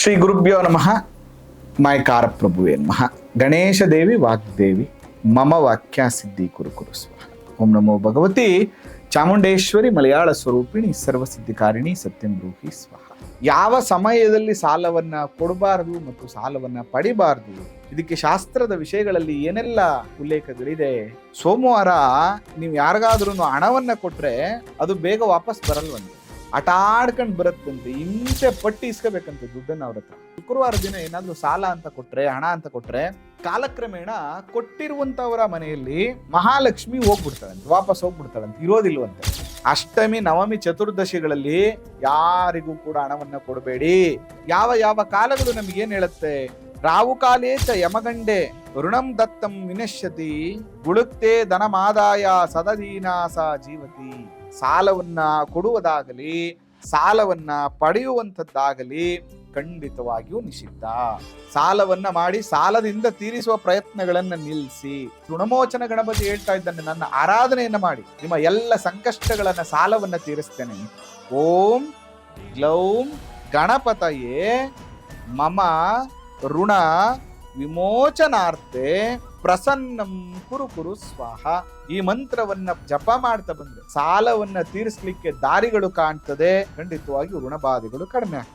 ಶ್ರೀ ಗುರುಭ್ಯೋ ನಮಃ. ಮಾಯಕಾರ ಪ್ರಭುವೇ ನಮಃ. ಗಣೇಶ ದೇವಿ, ವಾಗ್ದೇವಿ, ಮಮ ವಾಕ್ಯ ಸಿದ್ಧಿ ಕುರು ಕುರು ಸ್ವಾಹ. ಓಂ ನಮೋ ಭಗವತಿ. ಚಾಮುಂಡೇಶ್ವರಿ ಮಲಯಾಳ ಸ್ವರೂಪಿಣಿ ಸರ್ವಸಿದ್ಧಿಕಾರಿಣಿ ಸತ್ಯಂ ರೂಪಿ ಸ್ವಾಹ. ಯಾವ ಸಮಯದಲ್ಲಿ ಸಾಲವನ್ನ ಕೊಡಬಾರದು ಮತ್ತು ಸಾಲವನ್ನ ಪಡಿಬಾರದು? ಇದಕ್ಕೆ ಶಾಸ್ತ್ರದ ವಿಷಯಗಳಲ್ಲಿ ಏನೆಲ್ಲ ಉಲ್ಲೇಖಗಳಿದೆ? ಸೋಮವಾರ ನೀವು ಯಾರಿಗಾದ್ರೂ ಹಣವನ್ನ ಕೊಟ್ರೆ ಅದು ಬೇಗ ವಾಪಸ್ ಬರಲ್ವಂತೆ. ಆಟ ಆಡ್ಕೊಂಡು ಬರುತ್ತಂತೆ, ಹಿಂಸೆ ಪಟ್ಟಿ ಇಸ್ಕೋಬೇಕಂತೆ ದುಡ್ಡನ್ನ ಅವ್ರ ಹತ್ರ. ಶುಕ್ರವಾರ ದಿನ ಏನಾದ್ರೂ ಸಾಲ ಅಂತ ಕೊಟ್ರೆ, ಹಣ ಅಂತ ಕೊಟ್ರೆ, ಕಾಲಕ್ರಮೇಣ ಕೊಟ್ಟಿರುವಂತವರ ಮನೆಯಲ್ಲಿ ಮಹಾಲಕ್ಷ್ಮಿ ಹೋಗ್ಬಿಡ್ತಾಳಂತೆ, ವಾಪಸ್ ಹೋಗ್ಬಿಡ್ತಾಳಂತೆ, ಇರೋದಿಲ್ವಂತೆ. ಅಷ್ಟಮಿ, ನವಮಿ, ಚತುರ್ದಶಿಗಳಲ್ಲಿ ಯಾರಿಗೂ ಕೂಡ ಹಣವನ್ನ ಕೊಡಬೇಡಿ. ಯಾವ ಯಾವ ಕಾಲಗಳು ನಮ್ಗೆ ಏನ್ ಹೇಳುತ್ತೆ? ರಾವು ಕಾಲೇ ಚ ಯಮಗಂಡೆ, ಋಣಂ ದತ್ತಂ ವಿನಶ್ಯತಿ, ಗುಳುಕ್ತೆ ಧನಮಾದಾಯ ಸದದೀನಾಸ ಜೀವತಿ. ಸಾಲವನ್ನ ಕೊಡುವುದಾಗಲಿ, ಸಾಲವನ್ನ ಪಡೆಯುವಂಥದ್ದಾಗಲಿ ಖಂಡಿತವಾಗಿಯೂ ನಿಷಿದ್ಧ. ಸಾಲವನ್ನ ಮಾಡಿ ಸಾಲದಿಂದ ತೀರಿಸುವ ಪ್ರಯತ್ನಗಳನ್ನ ನಿಲ್ಲಿಸಿ, ಋಣಮೋಚನ ಗಣಪತಿ ಹೇಳ್ತಾ ಇದ್ದಾನೆ, ನನ್ನ ಆರಾಧನೆಯನ್ನ ಮಾಡಿ, ನಿಮ್ಮ ಎಲ್ಲ ಸಂಕಷ್ಟಗಳನ್ನ ಸಾಲವನ್ನ ತೀರಿಸ್ತೇನೆ. ಓಂ ಗ್ಲೌಂ ಗಣಪತಯೇ ಮಮ ಋಣ ವಿಮೋಚನಾರ್ತೆ ಪ್ರಸನ್ನಂ ಕುರು ಕುರು ಸ್ವಾಹ. ಈ ಮಂತ್ರವನ್ನ ಜಪ ಮಾಡ್ತಾ ಬಂದ್ರೆ ಸಾಲವನ್ನ ತೀರಿಸಲಿಕ್ಕೆ ದಾರಿಗಳು ಕಾಣ್ತದೆ. ಖಂಡಿತವಾಗಿ ಋಣಬಾಧೆಗಳು ಕಡಿಮೆ ಆಗ್ತದೆ